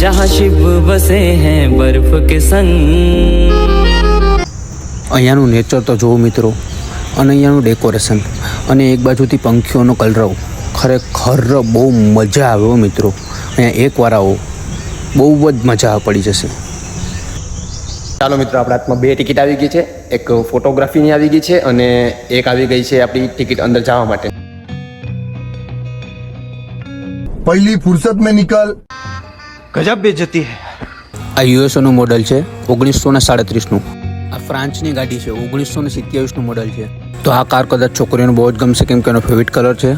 જહાં શિવ બસે હૈ બર્ફ કે સંગ અહીંયાનું નેચર તો જોવું મિત્રો અને અહીંયાનું ડેકોરેશન અને એક બાજુથી પંખીઓનો કલરવ ખરેખર બહુ મજા આવે મિત્રો. અહીંયા એકવાર આવો બહુ જ મજા પડી જશે. ચાલો મિત્રો આપણા હાથમાં બે ટિકિટ આવી ગઈ છે. એક ફોટોગ્રાફીની આવી ગઈ છે અને એક આવી ગઈ છે આપણી ટિકિટ અંદર જવા માટે. પહેલી ફુરસત મેં નિકાલ ગજબ બેજતી હે. આ યુએસઓનું મોડલ છે, ઓગણીસો ને સાડત્રીસનું આ ફ્રાન્સની ગાડી છે, ઓગણીસો ને સિત્યાવીસનું મોડલ છે. તો આ કાર કદાચ છોકરીઓને બહુ જ ગમશે, કેમ કે એનો ફેવરિટ કલર છે.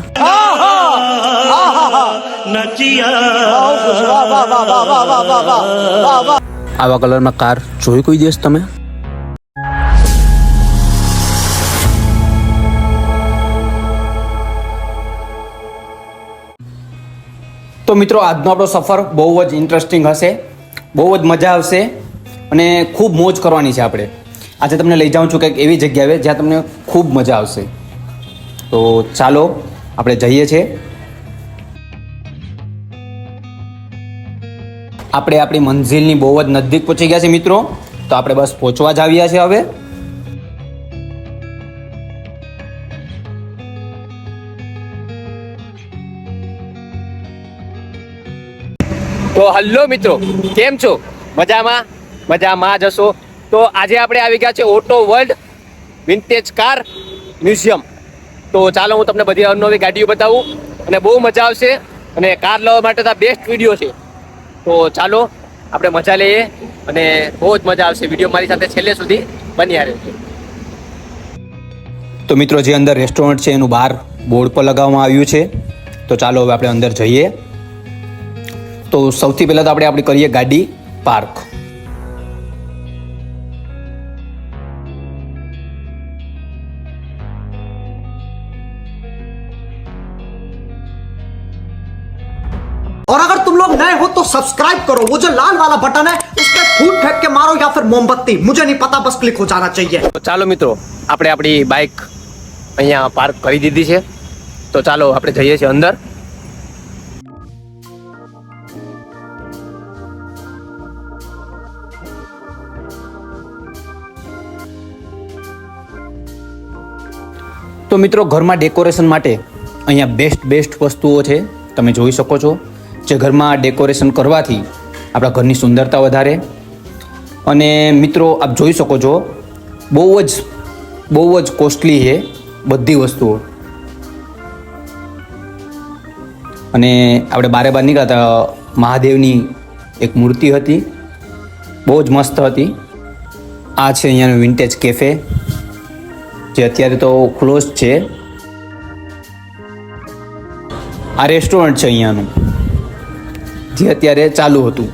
આવા કલરમાં કાર જોઈ કોઈ દેશ તમે? તો મિત્રો, આજનો આપણો સફર બહુ જ ઇન્ટરેસ્ટિંગ હશે, બહુ જ મજા આવશે અને ખૂબ મોજ કરવાની છે આપણે. આજે તમને લઈ જાઉં છું કંઈક એવી જગ્યાએ જ્યાં તમને ખૂબ મજા આવશે. તો ચાલો, આપણે જઈએ છીએ. આપણે આપણી મંઝિલની બહુ જ નજીક પહોંચી ગયા છે મિત્રો. તો આપણે બસ પહોંચવા જ આવ્યા છે હવે. તો હલ્લો મિત્રો, કેમ છો? મજામાં? મજામાં જ હશો? તો આજે આપણે આવી ગયા છે auto world vintage car museum. તો ચાલો હું તમને બધી અવનવી ગાડીઓ બતાવું અને બહુ મજા આવશે અને કાર લેવા માટે તો બેસ્ટ વીડિયો છે. તો ચાલો આપણે મજા લઈએ અને બહુ જ મજા આવશે વીડિયો મારી સાથે છેલ્લે સુધી બન્યા રહેજો. તો મિત્રો, જે અંદર રેસ્ટોરન્ટ છે એનું બહાર બોર્ડ પર લગાવવામાં આવ્યું છે. તો ચાલો હવે આપણે અંદર જઈએ. તો સૌથી પહેલાં તો આપણે આપણી કરીએ ગાડી પાર્ક और अगर तुम लोग नए हो तो सब्सक्राइब करो वो जो लाल वाला बटन है उस पर फूट फेंक के मारो या फिर मोमबत्ती मुझे नहीं पता बस क्लिक हो जाना चाहिए તો ચાલો મિત્રો આપણે આપણી બાઇક અહીંયા પાર્ક કરી દીધી છે તો ચાલો આપણે જઈએ છીએ અંદર તો મિત્રો, ઘરમાં ડેકોરેશન માટે અહીંયા બેસ્ટ બેસ્ટ વસ્તુઓ છે. તમે જોઈ શકો છો જે ઘરમાં ડેકોરેશન કરવાથી આપણા ઘરની સુંદરતા વધારે. અને મિત્રો, આપ જોઈ શકો છો, બહુ જ બહુ જ કોસ્ટલી છે બધી વસ્તુઓ. અને આપણે બારે બાર નીકળ્યા હતા, મહાદેવની એક મૂર્તિ હતી. બહુ જ મસ્ત હતી. આ છે અહીંયાનું વિન્ટેજ કેફે જે અત્યારે તો ક્લોઝ છે. આ રેસ્ટોરન્ટ છે અહીંયાનું, જે અત્યારે ચાલુ હતું.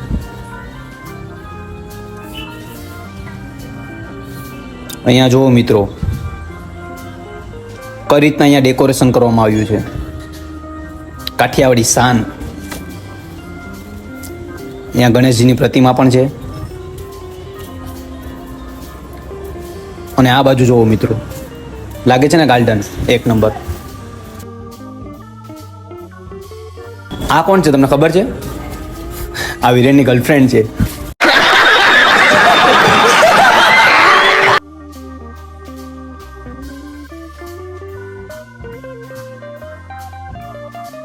અહીંયા જુઓ મિત્રો, કઈ રીતના અહીંયા ડેકોરેશન કરવામાં આવ્યું છે. કાઠિયાવાડી શાન અહીંયા ગણેશજીની પ્રતિમા પણ છે. અને આ બાજુ જુઓ મિત્રો લાગે છે ને ગાર્ડન એક નંબર. આ કોણ છે તમને ખબર છે? આ વિરેનની ગર્લફ્રેન્ડ છે.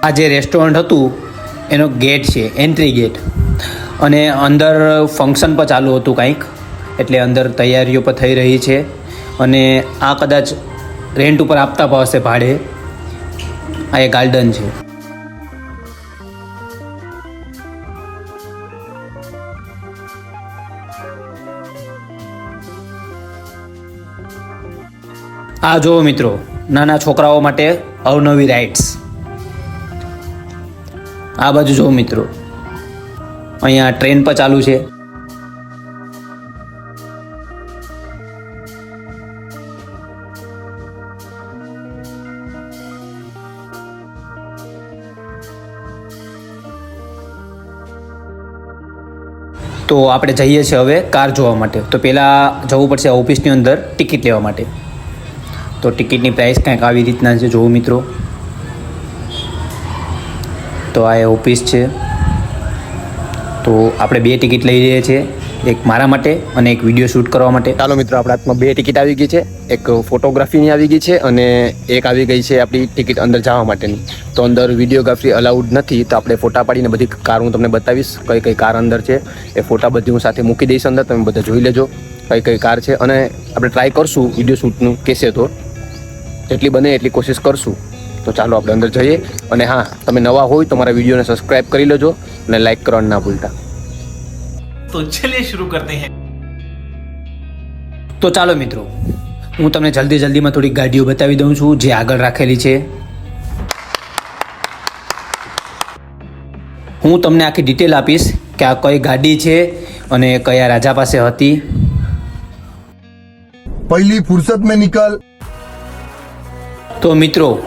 આ જે રેસ્ટોરન્ટ હતું, એનો ગેટ છે એન્ટ્રી ગેટ અને અંદર ફંક્શન પણ ચાલુ હતું કંઈક. એટલે અંદર તૈયારીઓ પણ થઈ રહી છે. અને આ કદાચ રેન્ટ ઉપર આપતા ભાવશે ભાડે. આ એ ગાર્ડન છે. આ જુઓ મિત્રો, નાના છોકરાઓ માટે અવનવી રાઇડ્સ આ બાજુ જુઓ મિત્રો, અહીંયા ટ્રેન પણ ચાલુ છે. તો આપણે જઈએ છીએ હવે કાર જોવા માટે. તો પહેલાં જવું પડશે ઓફિસની અંદર ટિકિટ લેવા માટે. તો ટિકિટની પ્રાઇસ કંઈક આવી રીતના છે જોવું મિત્રો. તો આ એ ઓફિસ છે. તો આપણે બે ટિકિટ લઈ રહ્યા છીએ, એક મારા માટે અને એક વીડિયો શૂટ કરવા માટે. ચાલો મિત્રો, આપણા હાથમાં બે ટિકિટ આવી ગઈ છે. એક ફોટોગ્રાફીની આવી ગઈ છે અને એક આવી ગઈ છે આપણી ટિકિટ અંદર જવા માટેની. તો અંદર વિડીયોગ્રાફી અલાઉડ નથી તો આપણે ફોટા પાડીને બધી કાર હું તમને બતાવીશ કઈ કઈ કાર અંદર છે એ ફોટા બધી હું સાથે મૂકી દઈશ અંદર તમે બધા જોઈ લેજો કઈ કઈ કાર છે. અને આપણે ટ્રાય કરશું વીડિયો શૂટનું કહેશે તો. જેટલી બને એટલી કોશિશ કરશું. તો ચાલો આપણે અંદર જઈએ. અને હા તમે નવા હોય તો મારા વિડીયોને સબસ્ક્રાઇબ કરી લેજો અને લાઇક કરવાનું ના ભૂલતા. તો ચલે શરૂ કરતે હૈ. તો ચાલો મિત્રો હું તમને જલ્દી જલ્દીમાં થોડીક ગાડીઓ બતાવી દઉં છું જે આગળ રાખેલી છે. હું તમને આખી ડિટેલ આપીશ કે આ કઈ ગાડી છે અને કયા રાજા પાસે હતી. પહેલી ફુરસત મેં નિકાલ. તો મિત્રો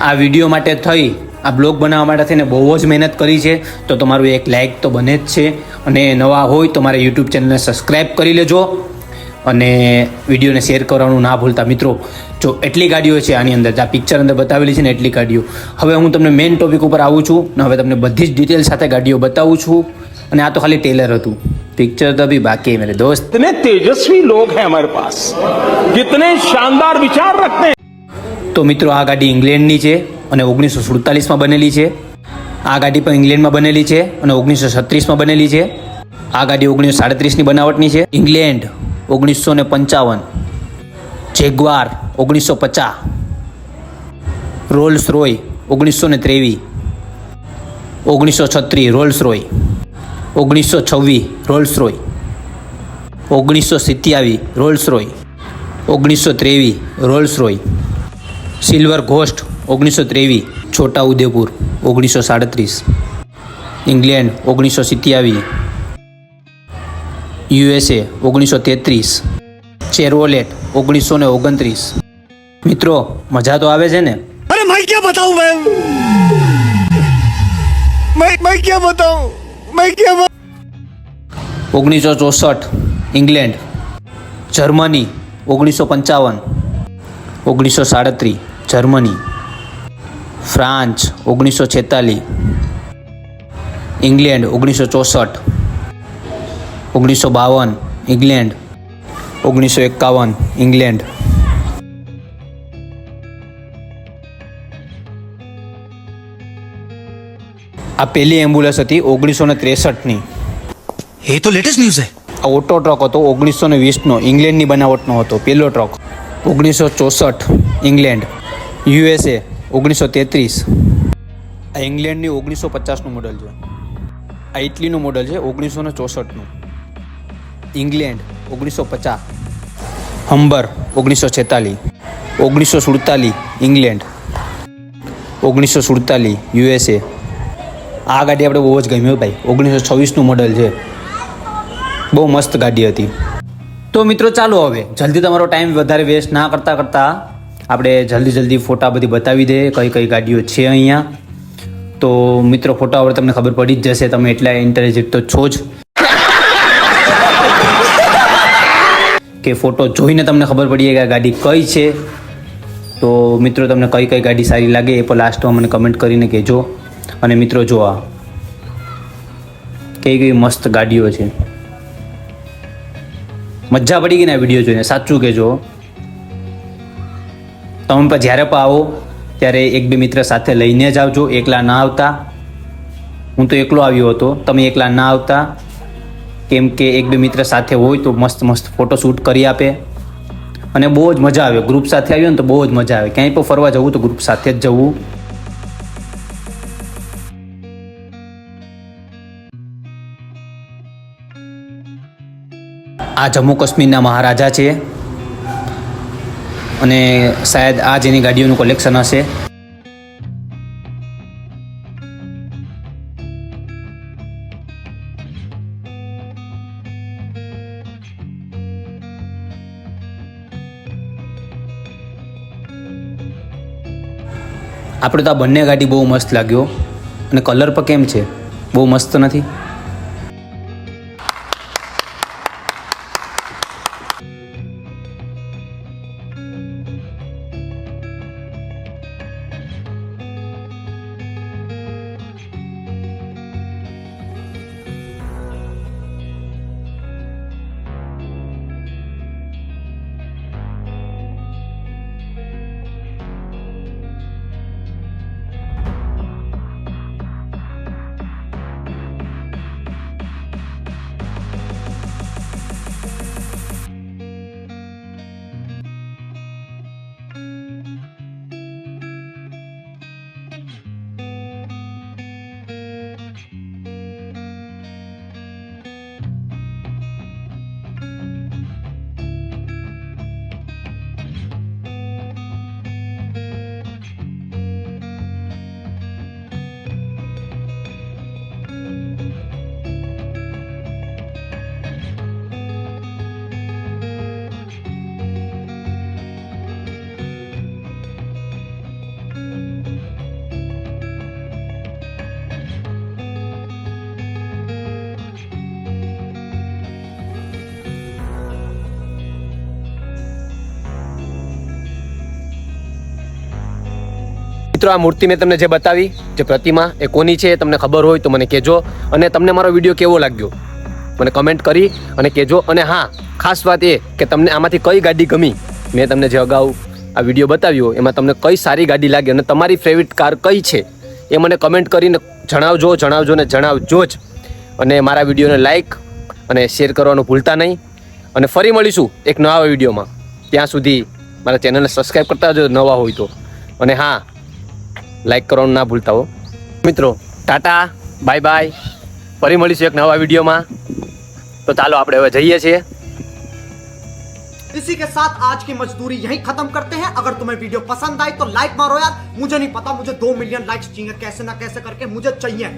આ વીડિયો માટે થઈ આ બ્લોગ બનાવવા માટે થઈને બહુ જ મહેનત કરી છે. તો તમારું એક લાઇક તો બને જ છે. અને નવા હોય તો મારા યુટ્યુબ ચેનલને સબસ્ક્રાઈબ કરી લેજો. અને વિડીયોને શેર કરવાનું ના ભૂલતા મિત્રો. જો એટલી ગાડીઓ છે આની અંદર આ પિક્ચર અંદર બતાવેલી છે ને એટલી ગાડીઓ. હવે હું તમને મેઇન ટોપિક ઉપર આવું છું ને હવે તમને બધી જ ડિટેલ સાથે ગાડીઓ બતાવું છું. અને આ તો ખાલી ટેલર હતું. પિક્ચર તો અભી બાકી મેરે દોસ્ત. ને તેજસ્વી લોગ હે હમારે પાસ કિતને શાનદાર વિચાર રખતે તો મિત્રો આ ગાડી ઇંગ્લેન્ડની છે અને ઓગણીસો સુડતાલીસમાં બનેલી છે. આ ગાડી પણ ઇંગ્લેન્ડમાં બનેલી છે અને ઓગણીસો છત્રીસમાં બનેલી છે. આ ગાડી ઓગણીસો સાડત્રીસની બનાવટની છે. ઇંગ્લેન્ડ ઓગણીસો ને પંચાવન. જેગવાર ઓગણીસો પચાસ રોલ્સ રોય ઓગણીસો ને ત્રેવીસ. ઓગણીસો છત્રીસ રોલ્સ રોય. ઓગણીસો છવ્વીસ રોલ્સ રોય. ઓગણીસો સિત્યાવીસ રોલ્સ રોય. ઓગણીસો ત્રેવીસ રોલ્સ રોય. સિલ્વર ઘોસ્ટ ઓગણીસો ત્રેવીસ છોટા ઉદેપુર ઓગણીસો સાડત્રીસ ઇંગ્લેન્ડ ઓગણીસો સિત્યાવીસ યુએસએ ઓગણીસો તેત્રીસ. ચેરવોલેટ ઓગણીસો ને ઓગણત્રીસ. મિત્રો મજા તો આવે છે ને? અરે મેં ક્યાં બતાવું મેં મેં મેં ક્યાં બતાવું? મેં ક્યાં ઓગણીસો ચોસઠ ઇંગ્લેન્ડ. જર્મની ઓગણીસો પંચાવન. ઓગણીસો સાડત્રીસ જર્મની. ફ્રાન્સ ઓગણીસો છેતાલીસ ઇંગ્લેન્ડ ઓગણીસો ચોસઠ. ઓગણીસો બાવન ઇંગ્લેન્ડ. ઓગણીસો એકાવન ઇંગ્લેન્ડ. આ પહેલી એમ્બ્યુલન્સ હતી ઓગણીસો ને ત્રેસઠની એ તો લેટેસ્ટ ન્યૂઝ છે. આ ઓટો ટ્રક હતો ઓગણીસો ને વીસનો ઇંગ્લેન્ડની બનાવટનો હતો પહેલો ટ્રક. ઓગણીસો ચોસઠ ઇંગ્લેન્ડ. યુએસએ ઓગણીસો તેત્રીસ આ ઇંગ્લેન્ડની ઓગણીસો પચાસનું મોડલ છે. આ ઇટલીનું મોડલ છે ઓગણીસો ને ચોસઠનું. ઇંગ્લેન્ડ ઓગણીસો પચાસ હંબર ઓગણીસો છેતાલીસ ઓગણીસો સુડતાલીસ ઇંગ્લેન્ડ. ઓગણીસો સુડતાલીસ યુએસએ. આ ગાડી આપણે બહુ જ ગમ્યું ભાઈ. ઓગણીસો છવ્વીસનું મોડલ છે. બહુ મસ્ત ગાડી હતી. તો મિત્રો ચાલો હવે, જલ્દી તમારો ટાઈમ વધારે વેસ્ટ ના કરતા કરતા આપણે જલ્દી જલ્દી ફોટા બધી બતાવી દઈએ કઈ કઈ ગાડીઓ છે અહીંયા. તો મિત્રો, ફોટા હવે તમને ખબર પડી જ જશે, તમે એટલા ઇન્ટરેસ્ટેડ તો છો જ. કે ફોટો જોઈને તમને ખબર પડી કે આ ગાડી કઈ છે? તો મિત્રો, તમને કઈ કઈ ગાડી સારી લાગે એ પણ લાસ્ટમાં મને કમેન્ટ કરીને કહેજો. અને મિત્રો, જો આ કઈ કઈ મસ્ત ગાડીઓ છે. મજા પડી ગઈ ને આ વીડિયો જોઈને, સાચું કહેજો. તમે પણ જ્યારે પણ આવો, ત્યારે એક બે મિત્ર સાથે લઈને જ આવજો. એકલા ના આવતા. હું તો એકલો આવ્યો હતો. તમે એકલા ના આવતા. કેમ કે એક બે મિત્ર સાથે હોય તો મસ્ત મસ્ત ફોટો શૂટ કરી આપે. અને બહુ જ મજા આવે. ગ્રુપ સાથે આવ્યો ને તો બહુ જ મજા આવે. ક્યાંય પણ ફરવા જવું તો ગ્રુપ સાથે જ જવું. આ જમ્મુ કાશ્મીરના મહારાજા છે. અને શાયદ આ જેની ગાડીઓનું કલેક્શન હશે. આપણે તો આ બંને ગાડી બહુ મસ્ત લાગ્યો. અને કલર પણ કેમ છે? બહુ મસ્ત નથી? મિત્રો, આ મૂર્તિ મેં તમને જે બતાવી, જે પ્રતિમા, એ કોની છે એ તમને ખબર હોય તો મને કહેજો અને તમને મારો વીડિયો કેવો લાગ્યો? મને કમેન્ટ કરી અને કહેજો. અને હા, ખાસ વાત એ કે તમને આમાંથી કઈ ગાડી ગમી, મેં તમને જે અગાઉ આ વીડિયો બતાવ્યો, એમાં તમને કઈ સારી ગાડી લાગી અને તમારી ફેવરિટ કાર કઈ છે, એ મને કમેન્ટ કરીને જણાવજો જણાવજો ને જણાવજો જ. અને મારા વિડીયોને લાઈક અને શેર કરવાનું ભૂલતા નહીં. અને ફરી મળીશું એક નવા વિડીયોમાં. ત્યાં સુધી મારા ચેનલને સબસ્ક્રાઈબ કરતા જો નવા હોય તો. અને હા લાઈક કરવાનું ના ભૂલતા હો મિત્રો ટાટા બાય બાય ફરી મળીશું એક નવા વિડીયોમાં તો ચાલો આપણે હવે જઈએ છીએ इसी के साथ आज की मजदूरी यहीं खत्म करते हैं अगर तुम्हें वीडियो पसंद आई तो लाइक मारो यार मुझे नहीं पता मुझे दो मिलियन लाइक्स चाहिए कैसे ना कैसे करके मुझे चाहिए